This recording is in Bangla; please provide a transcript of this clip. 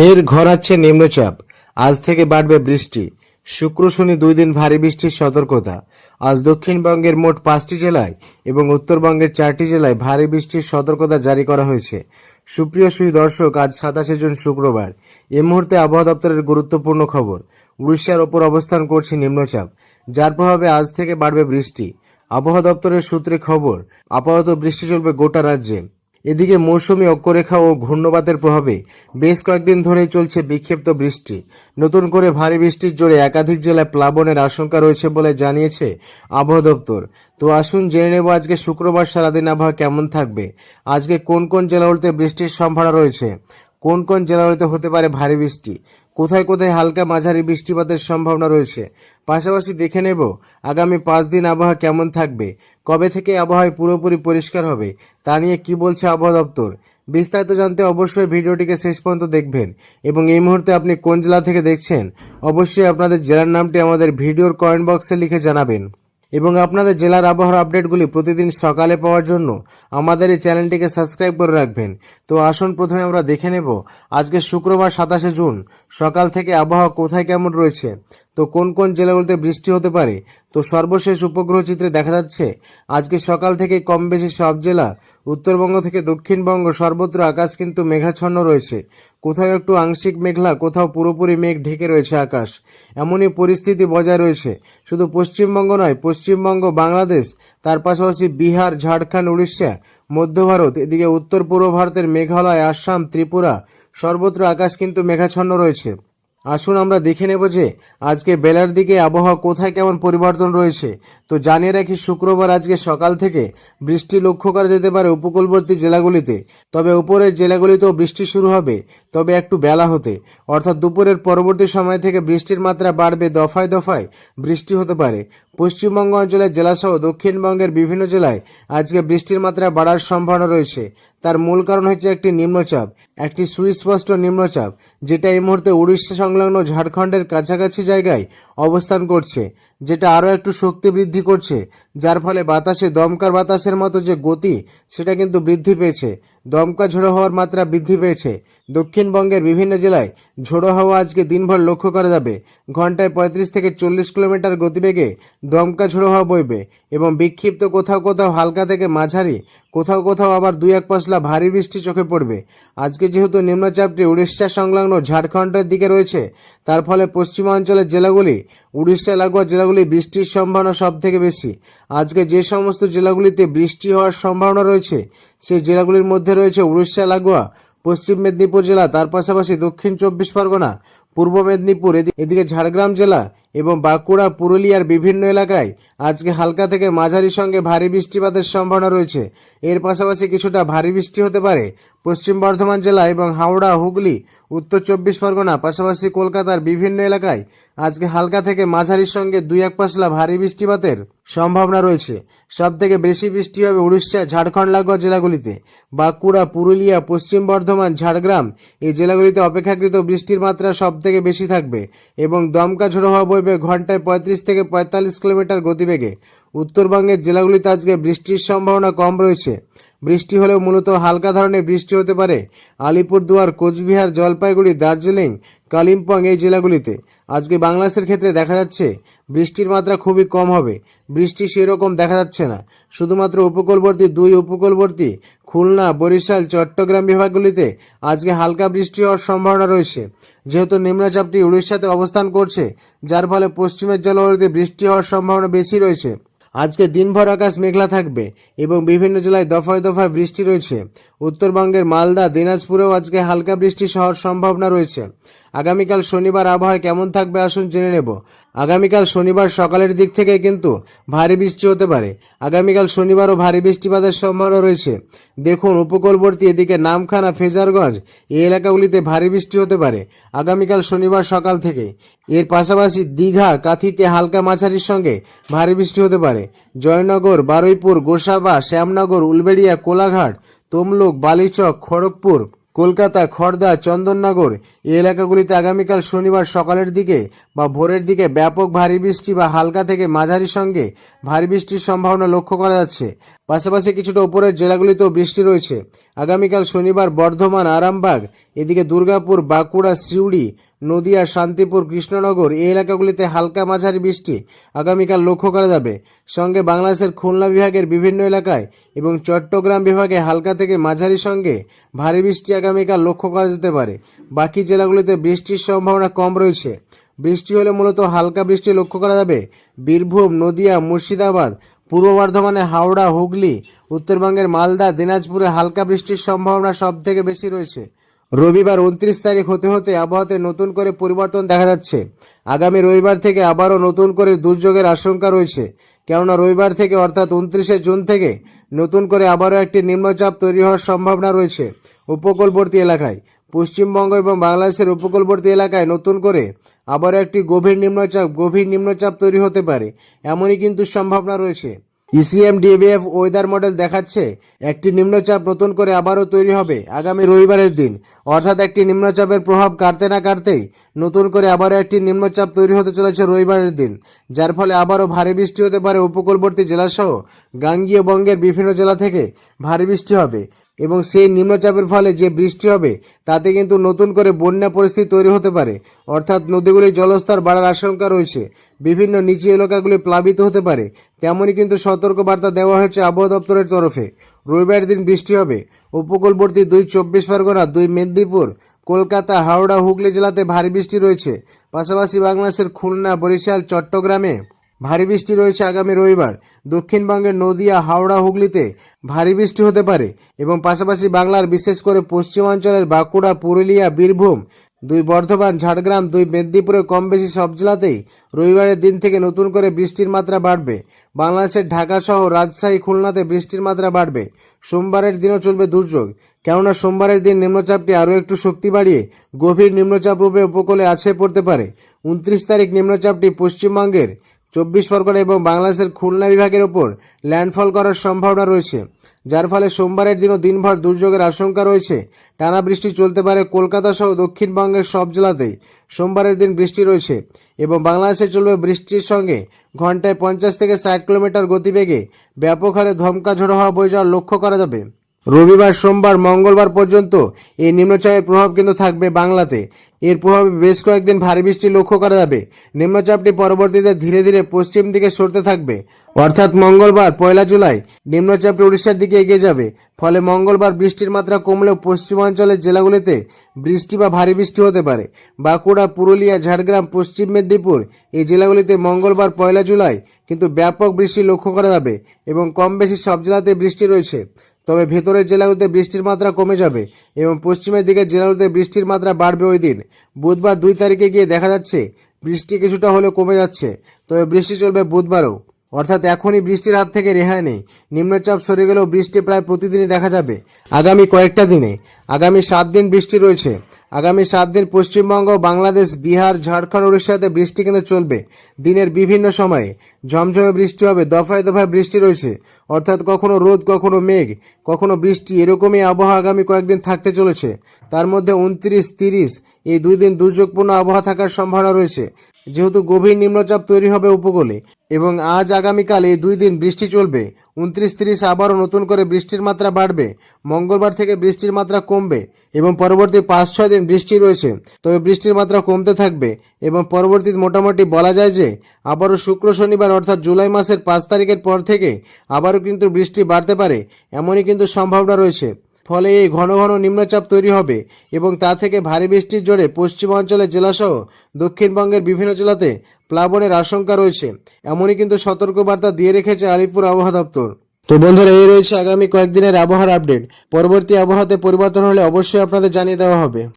ফের ঘরাচ্ছে নিম্নচাপ। আজ থেকে বাড়বে বৃষ্টি। শুক্র শনি দুই দিন ভারী বৃষ্টির সতর্কতা। আজ দক্ষিণবঙ্গের মোট পাঁচটি জেলায় এবং উত্তরবঙ্গের চারটি জেলায় ভারী বৃষ্টির সতর্কতা জারি করা হয়েছে। সুপ্রিয় সুই দর্শক, আজ সাতাশে জুন শুক্রবার। এ মুহূর্তে আবহাওয়া দপ্তরের গুরুত্বপূর্ণ খবর। উড়িষ্যার ওপর অবস্থান করছে নিম্নচাপ, যার প্রভাবে আজ থেকে বাড়বে বৃষ্টি। আবহাওয়া দপ্তরের সূত্রে খবর, আপাতত বৃষ্টি চলবে গোটা রাজ্যে। এদিকে মৌসুমি অক্ষরেখা ও ঘূর্ণবাতের প্রভাবে বেশ কয়েকদিন ধরেই চলছে বিক্ষিপ্ত বৃষ্টি। নতুন করে ভারী বৃষ্টির জোরে একাধিক জেলায় প্লাবনের আশঙ্কা রয়েছে বলে জানিয়েছে আবহাওয়া দপ্তর। তো আসুন জেনে নেব আজকে শুক্রবার সারাদিন আবহাওয়া কেমন থাকবে। আজকে কোন কোন জেলাগুলিতে বৃষ্টির সম্ভাবনা রয়েছে? কোন কোন জেলাগুলিতে হতে পারে ভারী বৃষ্টি? কোথায় কোথায় হালকা মাঝারি বৃষ্টিপাতের সম্ভাবনা রয়েছে? পাশাপাশি দেখে নেব আগামী পাঁচ দিন আবহাওয়া কেমন থাকবে, কবে থেকে আবহাওয়া পুরোপুরি পরিষ্কার হবে, তা নিয়ে কি বলছে আবহাওয়া দপ্তর? বিস্তারিত জানতে অবশ্যই ভিডিওটিকে শেষ পর্যন্ত দেখবেন। এবং এই মুহূর্তে আপনি কোন জেলা থেকে দেখছেন, অবশ্যই আপনাদের জেলার নামটি আমাদের ভিডিওর কমেন্ট বক্সে লিখে জানাবেন। এবং আপনাদের জেলার আবহাওয়ার আপডেটগুলি প্রতিদিন সকালে পাওয়ার জন্য আমাদের এই চ্যানেলটিকে সাবস্ক্রাইব করে রাখবেন। তো আসুন প্রথমে আমরা দেখে নেব, আজকে শুক্রবার সাতাশে জুন, সকাল থেকে আবহাওয়া কোথায় কেমন রয়েছে? তো কোন কোন জেলাগুলিতে বৃষ্টি হতে পারে? তো সর্বশেষ উপগ্রহ চিত্রে দেখা যাচ্ছে, আজকে সকাল থেকে কম বেশি সব জেলা উত্তরবঙ্গ থেকে দক্ষিণবঙ্গ, সর্বত্র আকাশ কিন্তু মেঘাচ্ছন্ন রয়েছে। কোথাও একটু আংশিক মেঘলা, কোথাও পুরোপুরি মেঘ ঢেকে রয়েছে আকাশ। এমনই পরিস্থিতি বজায় রয়েছে। শুধু পশ্চিমবঙ্গ নয়, পশ্চিমবঙ্গ, বাংলাদেশ, তার পাশাপাশি বিহার, ঝাড়খণ্ড, উড়িষ্যা, মধ্য ভারত, এদিকে উত্তর পূর্ব ভারতের মেঘালয়, আসাম, ত্রিপুরা, সর্বত্র আকাশ কিন্তু মেঘাচ্ছন্ন রয়েছে। আসুন আমরা দেখে নেব যে আজকে বেলার দিকে আবহাওয়া কোথায় কেমন পরিবর্তন রয়েছে। তো জানিয়ে রাখি শুক্রবার আজকে সকাল থেকে বৃষ্টি লক্ষ্য করা যেতে পারে উপকূলবর্তী জেলাগুলিতে। তবে উপরের জেলাগুলিতেও বৃষ্টি শুরু হবে। তবে একটু বেলা হতে। অর্থাৎ দুপুরের পরবর্তী সময় থেকে বৃষ্টির মাত্রা বাড়বে দফায় দফায়। বৃষ্টি হতে পারে। পশ্চিমবঙ্গ অঞ্চলের জেলাসহ দক্ষিণবঙ্গের বিভিন্ন জেলায় আজকে বৃষ্টির মাত্রা বাড়ার সম্ভাবনা রয়েছে। তার মূল কারণ হচ্ছে একটি নিম্নচাপ, একটি সুস্পষ্ট নিম্নচাপ, যেটা এই মুহূর্তে উড়িষ্যা সংলগ্ন ঝাড়খণ্ডের কাছাকাছি জায়গায় অবস্থান করছে। যেটা আরও একটু শক্তি বৃদ্ধি করছে, যার ফলে বাতাসে, দমকার বাতাসের মতো যে গতি, সেটা কিন্তু বৃদ্ধি পেয়েছে। দমকা ঝোড়ো হওয়ার মাত্রা বৃদ্ধি পেয়েছে। দক্ষিণবঙ্গের বিভিন্ন জেলায় ঝোড়ো হাওয়া আজকে দিনভর লক্ষ্য করা যাবে। ঘন্টায় পঁয়ত্রিশ থেকে চল্লিশ কিলোমিটার গতিবেগে দমকা ঝোড়ো হাওয়া বইবে এবং বিক্ষিপ্ত কোথাও কোথাও হালকা থেকে মাঝারি কোথাও কোথাও আবার দুই এক পশলা ভারী বৃষ্টি চোখে পড়বে। আজকে যেহেতু নিম্নচাপটি উড়িষ্যা সংলগ্ন ঝাড়খণ্ডের দিকে রয়েছে, তার ফলে পশ্চিমাঞ্চলের জেলাগুলি, উড়িষ্যা লাগোয়া জেলাগুলি বৃষ্টির সম্ভাবনা সব থেকে বেশি। আজকে যে সমস্ত জেলাগুলিতে বৃষ্টি হওয়ার সম্ভাবনা রয়েছে সেই জেলাগুলির মধ্যে রয়েছে উড়িষ্যা লাগোয়া, পশ্চিম মেদিনীপুর জেলা, তার পাশাপাশি দক্ষিণ চব্বিশ পরগনা, পূর্ব মেদিনীপুর, এদিকে ঝাড়গ্রাম জেলা এবং বাঁকুড়া, পুরুলিয়ার বিভিন্ন এলাকায় আজকে হালকা থেকে মাঝারি সঙ্গে ভারী বৃষ্টিপাতের সম্ভাবনা রয়েছে। এর পাশাপাশি কিছুটা ভারী বৃষ্টি হতে পারে পশ্চিম বর্ধমান জেলা এবং হাওড়া, হুগলি, উত্তর চব্বিশ পরগনা, পাশাপাশি কলকাতার বিভিন্ন এলাকায় আজকে হালকা থেকে মাঝারির সঙ্গে দুই এক পাশলা ভারী বৃষ্টিপাতের সম্ভাবনা রয়েছে। সব থেকে বেশি বৃষ্টি হবে উড়িষ্যা, ঝাড়খণ্ড লাগোয়া জেলাগুলিতে। বাঁকুড়া, পুরুলিয়া, পশ্চিম বর্ধমান, ঝাড়গ্রাম এই জেলাগুলিতে অপেক্ষাকৃত বৃষ্টির মাত্রা সব থেকে বেশি থাকবে এবং দমকা ঝোড়ো হওয়া বইবে ঘন্টায় পঁয়ত্রিশ থেকে পঁয়তাল্লিশ কিলোমিটার গতিবেগে। উত্তরবঙ্গের জেলাগুলিতে আজকে বৃষ্টির সম্ভাবনা কম রয়েছে। বৃষ্টি হলেও মূলত হালকা ধরনের বৃষ্টি হতে পারে। আলিপুরদুয়ার, কোচবিহার, জলপাইগুড়ি, দার্জিলিং, কালিম্পং এই জেলাগুলিতে। আজকে বাংলাদেশের ক্ষেত্রে দেখা যাচ্ছে বৃষ্টির মাত্রা খুবই কম হবে। বৃষ্টি সেরকম দেখা যাচ্ছে না। শুধুমাত্র উপকূলবর্তী দুই উপকূলবর্তী খুলনা, বরিশাল, চট্টগ্রাম বিভাগগুলিতে আজকে হালকা বৃষ্টি হওয়ার সম্ভাবনা রয়েছে। যেহেতু নিম্নচাপটি উড়িষ্যাতে অবস্থান করছে, যার ফলে পশ্চিমের জলবায়ুতে বৃষ্টি হওয়ার সম্ভাবনা বেশি রয়েছে। আজকে দিনভর আকাশ মেঘলা থাকবে এবং বিভিন্ন জেলায় দফায় দফায় বৃষ্টি রয়েছে। উত্তরবঙ্গের মালদা, দিনাজপুরেও আজকে হালকা বৃষ্টি হওয়ার সম্ভাবনা রয়েছে। আগামীকাল শনিবার আবহাওয়া কেমন থাকবে আসুন জেনে নেব। আগামীকাল শনিবার সকালের দিক থেকে কিন্তু ভারী বৃষ্টি হতে পারে। আগামীকাল শনিবারও ভারী বৃষ্টিপাতের সম্ভাবনা রয়েছে। দেখুন, উপকূলবর্তী এদিকে নামখানা, ফেজারগঞ্জ, এই এলাকাগুলিতে ভারী বৃষ্টি হতে পারে আগামীকাল শনিবার সকাল থেকে। এর পাশাপাশি দীঘা, কাথিতে হালকা মাঝারির সঙ্গে ভারী বৃষ্টি হতে পারে। জয়নগর, বারুইপুর, গোসাবা, শ্যামনগর, উলবেড়িয়া, কোলাঘাট, তমলুক, বালিচক, খড়গপুর কলকাতা খড়দা চন্দননগর এই এলাকাগুলিতে আগামীকাল শনিবার সকালের দিকে বা ভোরের দিকে ব্যাপক ভারী বৃষ্টি বা হালকা থেকে মাঝারি সঙ্গে ভারী বৃষ্টির সম্ভাবনা লক্ষ্য করা যাচ্ছে। পাশাপাশি কিছুটা উপরের জেলাগুলিতেও বৃষ্টি রয়েছে। আগামীকাল শনিবার বর্ধমান, আরামবাগ, এদিকে দুর্গাপুর, বাঁকুড়া, সিউড়ি নদিয়া শান্তিপুর কৃষ্ণনগর এই এলাকাগুলিতে হালকা মাঝারি বৃষ্টি আগামীকাল লক্ষ্য করা যাবে। সঙ্গে বাংলাদেশের খুলনা বিভাগের বিভিন্ন এলাকায় এবং চট্টগ্রাম বিভাগে হালকা থেকে মাঝারি সঙ্গে ভারী বৃষ্টি আগামীকাল লক্ষ্য করা যেতে পারে। বাকি জেলাগুলিতে বৃষ্টির সম্ভাবনা কম রয়েছে। বৃষ্টি হলে মূলত হালকা বৃষ্টি লক্ষ্য করা যাবে। বীরভূম, নদিয়া, মুর্শিদাবাদ, পূর্ব বর্ধমানে হাওড়া, হুগলি, উত্তরবঙ্গের মালদা, দিনাজপুরে হালকা বৃষ্টির সম্ভাবনা সব থেকে বেশি রয়েছে। রবিবার উনত্রিশ তারিখ হতে হতে আবহাওয়াতে নতুন করে পরিবর্তন দেখা যাচ্ছে। আগামী রবিবার থেকে আবারও নতুন করে দুর্যোগের আশঙ্কা রয়েছে। কেননা রবিবার থেকে অর্থাৎ উনত্রিশে জুন থেকে নতুন করে আবারও একটি নিম্নচাপ তৈরি হওয়ার সম্ভাবনা রয়েছে উপকূলবর্তী এলাকায়। পশ্চিমবঙ্গ এবং বাংলাদেশের উপকূলবর্তী এলাকায় নতুন করে আবারও একটি গভীর নিম্নচাপ গভীর নিম্নচাপ তৈরি হতে পারে। এমনই কিন্তু সম্ভাবনা রয়েছে। ইসিএম ডিবিএফ ওয়েদার মডেল দেখাচ্ছে। একটি নিম্নচাপ নতুন করে আবারও তৈরি হবে আগামী রবিবারের দিন। অর্থাৎ একটি নিম্নচাপের প্রভাব কাটতে না কাটতেই নতুন করে আবারও একটি নিম্নচাপ তৈরি হতে চলেছে রবিবারের দিন। যার ফলে আবারও ভারী বৃষ্টি হতে পারে উপকূলবর্তী জেলাসহ গাঙ্গীয় বঙ্গের বিভিন্ন জেলা থেকে ভারী বৃষ্টি হবে। এবং সেই নিম্নচাপের ফলে যে বৃষ্টি হবে, তাতে কিন্তু নতুন করে বন্যা পরিস্থিতি তৈরি হতে পারে। অর্থাৎ নদীগুলির জলস্তর বাড়ার আশঙ্কা রয়েছে। বিভিন্ন নিচু এলাকাগুলি প্লাবিত হতে পারে। তেমনই কিন্তু সতর্কবার্তা দেওয়া হয়েছে আবহাওয়া দপ্তরের তরফে। রবিবার দিন বৃষ্টি হবে। উপকূলবর্তী দুই চব্বিশ পরগনা, দুই মেদিনীপুর, কলকাতা, হাওড়া, হুগলি জেলাতে ভারী বৃষ্টি রয়েছে। পাশাপাশি বাংলাদেশের খুলনা, বরিশাল, চট্টগ্রামে ভারী বৃষ্টি রয়েছে আগামী রবিবার। দক্ষিণবঙ্গের নদিয়া, হাওড়া, হুগলিতে ভারী বৃষ্টি হতে পারে এবং পাশাপাশি বাংলার বিশেষ করে পশ্চিমাঞ্চলের বাঁকুড়া, পুরুলিয়া, বীরভূম, দুই বর্ধমান, ঝাড়গ্রাম, দুই মেদিনীপুরে কম বেশি সব জেলাতেই রবিবারের দিন থেকে নতুন করে বৃষ্টির মাত্রা বাড়বে। বাংলাদেশের ঢাকা সহ রাজশাহী, খুলনাতে বৃষ্টির মাত্রা বাড়বে। সোমবারের দিনও চলবে দুর্যোগ। কেননা সোমবারের দিন নিম্নচাপটি আরও একটু শক্তি বাড়িয়ে গভীর নিম্নচাপ রূপে উপকূলে আছে পড়তে পারে। উনত্রিশ তারিখ নিম্নচাপটি পশ্চিমবঙ্গের চব্বিশ পরগনা এবং বাংলাদেশের খুলনা বিভাগের ওপর ল্যান্ডফল করার সম্ভাবনা রয়েছে। যার ফলে সোমবারের দিনও দিনভর দুর্যোগের আশঙ্কা রয়েছে। টানা বৃষ্টি চলতে পারে কলকাতা সহ দক্ষিণবঙ্গের সব জেলাতেই। সোমবারের দিন বৃষ্টি রয়েছে এবং বাংলাদেশে চলবে বৃষ্টির সঙ্গে ঘন্টায় পঞ্চাশ থেকে ষাট কিলোমিটার গতিবেগে ব্যাপক হারে ধমকা ঝোড়ো হওয়া বয়ে যাওয়ার লক্ষ্য করা যাবে। রবিবার, সোমবার, মঙ্গলবার পর্যন্ত এই নিম্নচাপের প্রভাব কিন্তু থাকবে বাংলাতে। এর প্রভাবে বেশ কয়েকদিন ভারী বৃষ্টি লক্ষ্য করা যাবে। নিম্নচাপটি পরবর্তীতে ধীরে ধীরে পশ্চিম দিকে সরতে থাকবে। অর্থাৎ মঙ্গলবার, পয়লা জুলাই, নিম্নচাপটি উড়িষ্যার দিকে এগিয়ে যাবে। ফলে মঙ্গলবার বৃষ্টির মাত্রা কমলেও পশ্চিমাঞ্চলের জেলাগুলিতে বৃষ্টি বা ভারী বৃষ্টি হতে পারে। বাঁকুড়া, পুরুলিয়া, ঝাড়গ্রাম, পশ্চিম মেদিনীপুর এই জেলাগুলিতে মঙ্গলবার, পয়লা জুলাই কিন্তু ব্যাপক বৃষ্টি লক্ষ্য করা যাবে এবং কম বেশি সব জেলাতে বৃষ্টি রয়েছে। তবে ভেতরের জেলাগুলোতে বৃষ্টির মাত্রা কমে যাবে এবং পশ্চিমের দিকের জেলাগুলোতে বৃষ্টির মাত্রা বাড়বে ওই দিন। বুধবার দুই তারিখে গিয়ে দেখা যাচ্ছে, বৃষ্টি কিছুটা হলেও কমে যাচ্ছে। তবে বৃষ্টি চলবে বুধবারও। অর্থাৎ এখনই বৃষ্টির হাত থেকে রেহাই নেই। নিম্নচাপ সরে গেলেও বৃষ্টি প্রায় প্রতিদিনই দেখা যাবে। আগামী কয়েকটা দিনে। আগামী সাত দিন বৃষ্টি রয়েছে। আগামী সাত দিন পশ্চিমবঙ্গ, বাংলাদেশ, বিহার, ঝাড়খণ্ড, উড়িষ্যাতে বৃষ্টি কিন্তু চলবে। দিনের বিভিন্ন সময়ে ঝমঝমে বৃষ্টি হবে, দফায় দফায় বৃষ্টি রয়েছে। অর্থাৎ কখনো রোদ, কখনো মেঘ, কখনো বৃষ্টি, এরকমই আবহাওয়া আগামী কয়েকদিন থাকতে চলেছে। তার মধ্যে উনত্রিশ, তিরিশ, এই দুই দিন দুর্যোগপূর্ণ আবহাওয়া থাকার সম্ভাবনা রয়েছে। যেহেতু গভীর নিম্নচাপ তৈরি হবে উপকূলে এবং আজ আগামীকাল এই দুই দিন বৃষ্টি চলবে। উনত্রিশ তিরিশ আবারও নতুন করে বৃষ্টির মাত্রা বাড়বে। মঙ্গলবার থেকে বৃষ্টির মাত্রা কমবে এবং পরবর্তী পাঁচ, ছয় দিন বৃষ্টি রয়েছে। তবে বৃষ্টির মাত্রা কমতে থাকবে এবং পরবর্তী মোটামুটি বলা যায় যে আবারও শুক্র, শনিবার অর্থাৎ জুলাই মাসের পাঁচ তারিখের পর থেকে আবারও কিন্তু বৃষ্টি বাড়তে পারে, এমনই কিন্তু সম্ভাবনা রয়েছে। ফলে এই ঘন ঘন নিম্নচাপ তৈরি হবে এবং তা থেকে ভারী বৃষ্টির জোরে পশ্চিমাঞ্চলের জেলাসহ দক্ষিণবঙ্গের বিভিন্ন জেলাতে প্লাবনের আশঙ্কা রয়েছে। এমনই কিন্তু সতর্কবার্তা দিয়ে রেখেছে আলিপুর আবহাওয়া দপ্তর। তো বন্ধুরা, এই রয়েছে আগামী কয়েকদিনের আবহাওয়ার আপডেট। পরবর্তী আবহাওয়াতে পরিবর্তন হলে অবশ্যই আপনাদের জানিয়ে দেওয়া হবে।